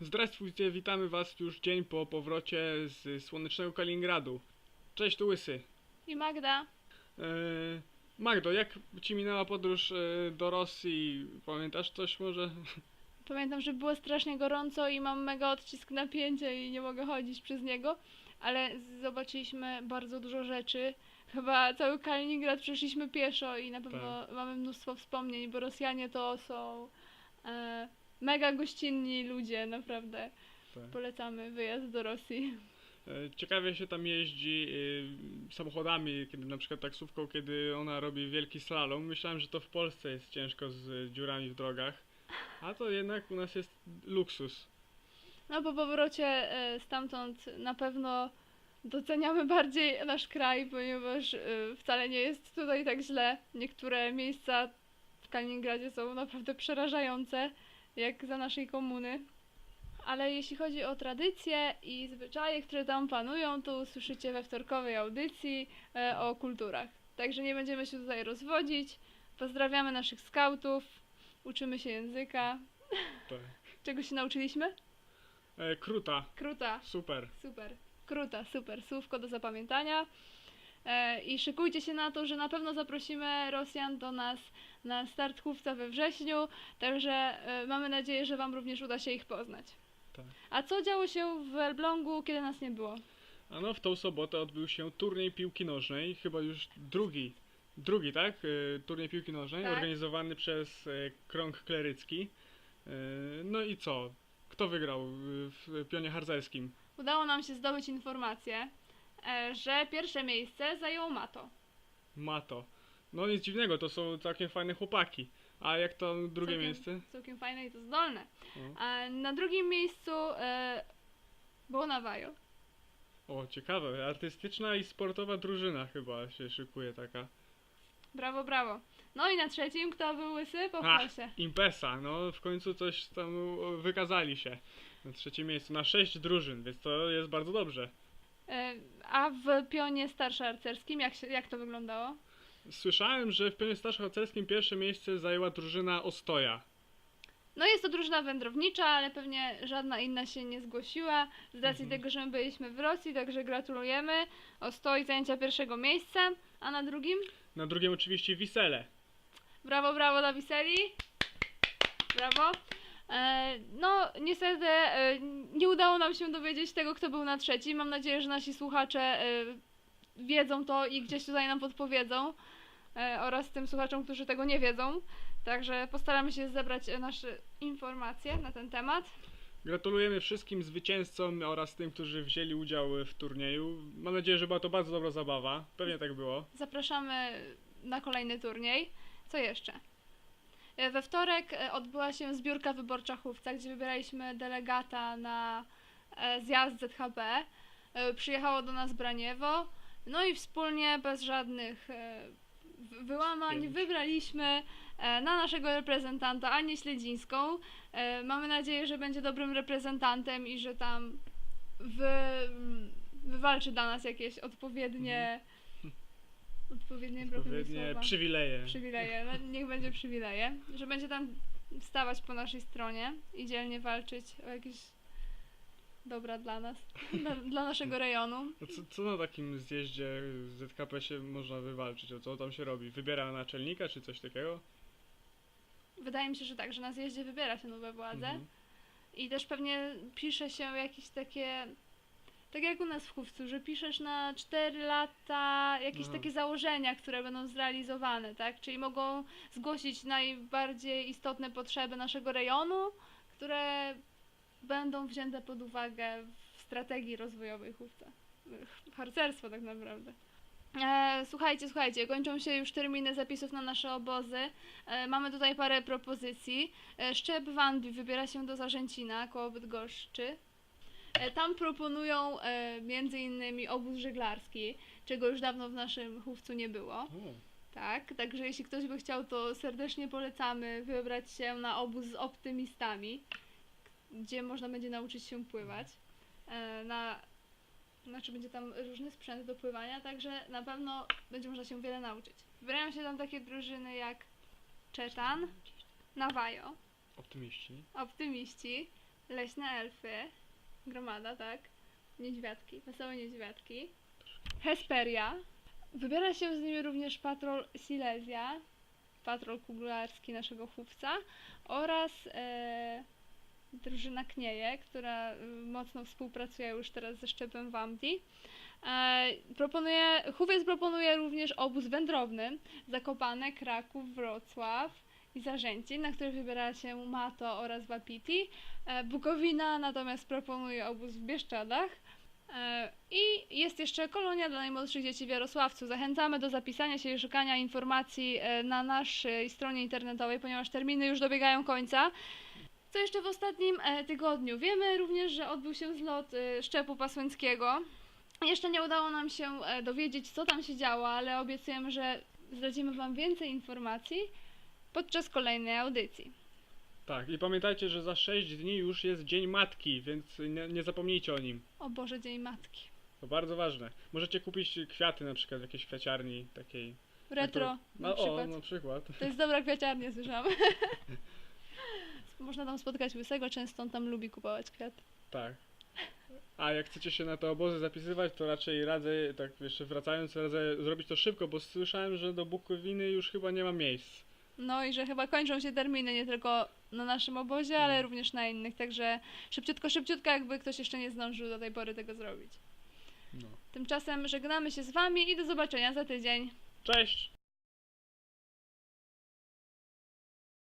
Zdrastwujcie, witamy was już dzień po powrocie z słonecznego Kaliningradu. Cześć, tu Łysy. I Magda. E, Magdo, jak ci minęła podróż e, do Rosji? Pamiętasz coś może? Pamiętam, że było strasznie gorąco i mam mega odcisk napięcia i nie mogę chodzić przez niego, ale zobaczyliśmy bardzo dużo rzeczy. Chyba cały Kaliningrad przeszliśmy pieszo i na pewno mamy mnóstwo wspomnień, bo Rosjanie to są e, mega gościnni ludzie, naprawdę. Tak. Polecamy wyjazd do Rosji. E, Ciekawie się tam jeździ e, samochodami, kiedy na przykład taksówką, kiedy ona robi wielki slalom. Myślałem, że to w Polsce jest ciężko z dziurami w drogach, a to jednak u nas jest luksus. No po powrocie e, stamtąd na pewno doceniamy bardziej nasz kraj, ponieważ e, wcale nie jest tutaj tak źle. Niektóre miejsca w Kaliningradzie są naprawdę przerażające, jak za naszej komuny. Ale jeśli chodzi o tradycje i zwyczaje, które tam panują, to usłyszycie we wtorkowej audycji e, o kulturach. Także nie będziemy się tutaj rozwodzić. Pozdrawiamy naszych skautów, uczymy się języka. Tak. Czego się nauczyliśmy? E, Kruta, Kruta. super. Super. Kruta, super. Słówko do zapamiętania. E, I szykujcie się na to, że na pewno zaprosimy Rosjan do nas na start chówca we wrześniu, także e, mamy nadzieję, że Wam również uda się ich poznać. Tak. A co działo się w Elblągu, kiedy nas nie było? A no, w tą sobotę odbył się turniej piłki nożnej, chyba już drugi, drugi, tak? E, Turniej piłki nożnej, Tak. organizowany przez e, Krąg Klerycki. No i co? Kto wygrał w pionie harcerskim? Udało nam się zdobyć informację, że pierwsze miejsce zajął Mato. Mato. No nic dziwnego, to są całkiem fajne chłopaki. A jak to drugie Całkiem- miejsce? Całkiem fajne i to zdolne. O. A na drugim miejscu e, było Nawajo. o, ciekawe. Artystyczna i sportowa drużyna chyba się szykuje taka. Brawo, brawo. No i na trzecim, kto był łysy? Pochwal się. Impesa, no w końcu coś tam wykazali się. Na trzecim miejscu, na sześć drużyn, więc to jest bardzo dobrze. E, A w pionie starszarcerskim, jak, się, jak to wyglądało? Słyszałem, że w pionie starszym pierwsze miejsce zajęła drużyna Ostoja. No jest to drużyna wędrownicza, ale pewnie żadna inna się nie zgłosiła z racji Mhm. tego, że my byliśmy w Rosji, także gratulujemy. O stoi zajęcia pierwszego miejsca, a na drugim? Na drugim oczywiście Wisele. Brawo, brawo dla Wiseli. Brawo. E, no, niestety e, nie udało nam się dowiedzieć tego, kto był na trzecim. Mam nadzieję, że nasi słuchacze e, wiedzą to i gdzieś tutaj nam podpowiedzą. E, oraz tym słuchaczom, którzy tego nie wiedzą. Także postaramy się zebrać e, nasze informacje na ten temat. Gratulujemy wszystkim zwycięzcom oraz tym, którzy wzięli udział w turnieju. Mam nadzieję, że była to bardzo dobra zabawa. Pewnie tak było. Zapraszamy na kolejny turniej. Co jeszcze? E, We wtorek odbyła się zbiórka wyborcza Chówca, gdzie wybieraliśmy delegata na zjazd ZHP. Przyjechało do nas Braniewo. No i wspólnie, bez żadnych e, wy- wyłamań, wybraliśmy e, na naszego reprezentanta Anię Śledzińską. E, Mamy nadzieję, że będzie dobrym reprezentantem i że tam wy, wywalczy dla nas jakieś odpowiednie odpowiednie mi Odpowiednie słowa. przywileje. przywileje, no, niech będzie przywileje, że będzie tam stawać po naszej stronie i dzielnie walczyć o jakieś dobra dla nas, dla, dla naszego rejonu. No Co, co na takim zjeździe ZKP się można wywalczyć? O co tam się robi? Wybiera naczelnika czy coś takiego? Wydaje mi się, że tak, że na zjeździe wybiera się nowe władze Mhm. i też pewnie pisze się jakieś takie, tak jak u nas w Chówcu, że piszesz na 4 lata jakieś No. takie założenia, które będą zrealizowane, tak? Czyli mogą zgłosić najbardziej istotne potrzeby naszego rejonu, które będą wzięte pod uwagę w strategii rozwojowej Chówca. Ch- Harcerstwo tak naprawdę. E, słuchajcie, słuchajcie, kończą się już terminy zapisów na nasze obozy. E, mamy tutaj parę propozycji. E, Szczep Wanbi wybiera się do Zarzęcina koło Bydgoszczy. E, Tam proponują e, między innymi obóz żeglarski, czego już dawno w naszym chówcu nie było. Tak, także jeśli ktoś by chciał, to serdecznie polecamy wybrać się na obóz z optymistami, gdzie można będzie nauczyć się pływać. E, Na, znaczy będzie tam różny sprzęt do pływania, także na pewno będzie można się wiele nauczyć. Wybierają się tam takie drużyny jak Czetan, Nawajo, optymiści. Optymiści, leśne elfy, gromada, tak? Niedźwiadki, wesołe niedźwiadki. Hesperia. Wybiera się z nimi również patrol Silesia, patrol kuglarski naszego chówca oraz e, drużyna Knieje, która y, mocno współpracuje już teraz ze szczepem Wamdi. E, proponuje, Chówiec proponuje również obóz wędrowny, Zakopane, Kraków, Wrocław i Zarzęcin, na który wybiera się Mato oraz Wapiti. E, Bukowina natomiast proponuje obóz w Bieszczadach. E, I jest jeszcze kolonia dla najmłodszych dzieci w Jarosławcu. Zachęcamy do zapisania się i szukania informacji na naszej stronie internetowej, ponieważ terminy już dobiegają końca. Co jeszcze w ostatnim e, tygodniu? Wiemy również, że odbył się zlot e, szczepu pasłęckiego. Jeszcze nie udało nam się e, dowiedzieć, co tam się działo, ale obiecujemy, że zdradzimy Wam więcej informacji podczas kolejnej audycji. Tak, i pamiętajcie, że za 6 dni już jest Dzień Matki, więc nie, nie zapomnijcie o nim. O Boże, Dzień Matki. To bardzo ważne. Możecie kupić kwiaty na przykład w jakiejś kwiaciarni takiej. Retro na No, o, przykład. na przykład. To jest dobra kwiaciarnia, słyszałam. Można tam spotkać łysego, często on tam lubi kupować kwiaty. Tak. A jak chcecie się na te obozy zapisywać, to raczej radzę, tak jeszcze wracając, radzę zrobić to szybko, bo słyszałem, że do Bukowiny już chyba nie ma miejsc. No i że chyba kończą się terminy nie tylko na naszym obozie, ale Mm. również na innych, także szybciutko, szybciutko, jakby ktoś jeszcze nie zdążył do tej pory tego zrobić. No. Tymczasem żegnamy się z Wami i do zobaczenia za tydzień. Cześć!